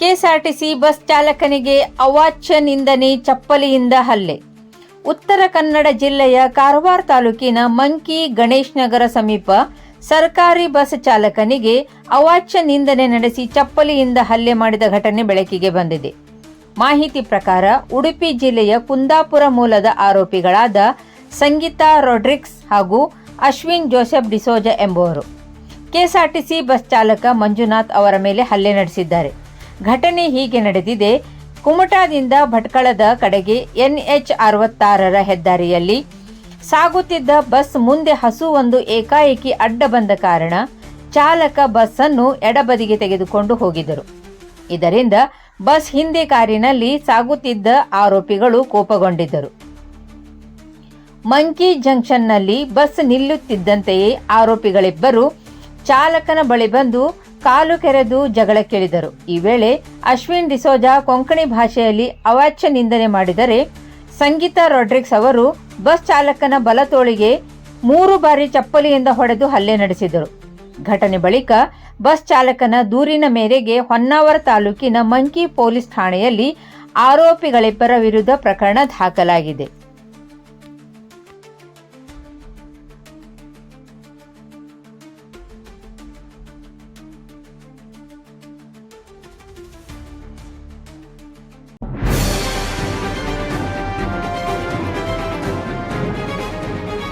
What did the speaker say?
KSRTC bus ಚಾಲಕನಿಗೆ ಅವಾಚ್ಯ ನಿಂದನೆ ಚಪ್ಪಲಿಯಿಂದ ಹಲ್ಲೆ. ಉತ್ತರ ಕನ್ನಡ ಜಿಲ್ಲೆಯ ಕಾರವಾರ ತಾಲೂಕಿನ ಮಂಕಿ ಗಣೇಶ್ ನಗರ ಸಮೀಪ ಸರ್ಕಾರಿ ಬಸ್ ಚಾಲಕನಿಗೆ ಅವಾಚ್ಯ ನಿಂದನೆ ನಡೆಸಿ ಚಪ್ಪಲಿಯಿಂದ ಹಲ್ಲೆ ಮಾಡಿದ ಘಟನೆ ಬೆಳಕಿಗೆ ಬಂದಿದೆ. ಮಾಹಿತಿ ಪ್ರಕಾರ ಉಡುಪಿ ಜಿಲ್ಲೆಯ ಕುಂದಾಪುರ ಮೂಲದ ಆರೋಪಿಗಳಾದ ಸಂಗೀತಾ ರೊಡ್ರಿಕ್ಸ್ ಹಾಗೂ ಅಶ್ವಿನ್ ಜೋಸೆಫ್ ಡಿಸೋಜ ಎಂಬುವರು. ಕೆಎಸ್ಆರ್ಟಿಸಿ ಬಸ್ ಚಾಲಕ ಮಂಜುನಾಥ್ ಅವರ ಮೇಲೆ ಹಲ್ಲೆ ನಡೆಸಿದ್ದಾರೆ. ಘಟನೆ ಹೀಗೆ ನಡೆದಿದೆ. ಕುಮಟಾದಿಂದ ಭಟ್ಕಳದ ಕಡೆಗೆ ಎನ್ಎಚ್ ಅರವತ್ತಾರರ ಹೆದ್ದಾರಿಯಲ್ಲಿ ಸಾಗುತ್ತಿದ್ದ ಬಸ್ ಮುಂದೆ ಹಸುವೊಂದು ಏಕಾಏಕಿ ಅಡ್ಡ ಬಂದ ಕಾರಣ ಚಾಲಕ ಬಸ್ ಅನ್ನು ಎಡಬದಿಗೆ ತೆಗೆದುಕೊಂಡು ಹೋಗಿದ್ದರು. ಇದರಿಂದ ಬಸ್ ಹಿಂದೆ ಕಾರಿನಲ್ಲಿ ಸಾಗುತ್ತಿದ್ದ ಆರೋಪಿಗಳು ಕೋಪಗೊಂಡಿದ್ದರು. ಮಂಕಿ ಜಂಕ್ಷನ್ನಲ್ಲಿ ಬಸ್ ನಿಲ್ಲುತ್ತಿದ್ದಂತೆಯೇ ಆರೋಪಿಗಳಿಬ್ಬರು ಚಾಲಕನ ಬಳಿ ಬಂದು ಕಾಲು ಕೆರೆದು ಜಗಳಕ್ಕಿಳಿದರು ಈ ವೇಳೆ ಅಶ್ವಿನ್ ಡಿಸೋಜಾ ಕೊಂಕಣಿ ಭಾಷೆಯಲ್ಲಿ ಅವಾಚ್ಯ ನಿಂದನೆ ಮಾಡಿದರೆ ಸಂಗೀತಾ ರಾಡ್ರಿಕ್ಸ್ ಅವರು ಬಸ್ ಚಾಲಕನ ಬಲತೋಳಿಗೆ ಮೂರು ಬಾರಿ ಚಪ್ಪಲಿಯಿಂದ ಹೊಡೆದು ಹಲ್ಲೆ ನಡೆಸಿದರು. ಘಟನೆ ಬಳಿಕ ಬಸ್ ಚಾಲಕನ ದೂರಿನ ಮೇರೆಗೆ ಹೊನ್ನಾವರ ತಾಲೂಕಿನ ಮಂಕಿ ಪೊಲೀಸ್ ಠಾಣೆಯಲ್ಲಿ ಆರೋಪಿಗಳಿಬ್ಬರ ವಿರುದ್ಧ ಪ್ರಕರಣ ದಾಖಲಾಗಿದೆ.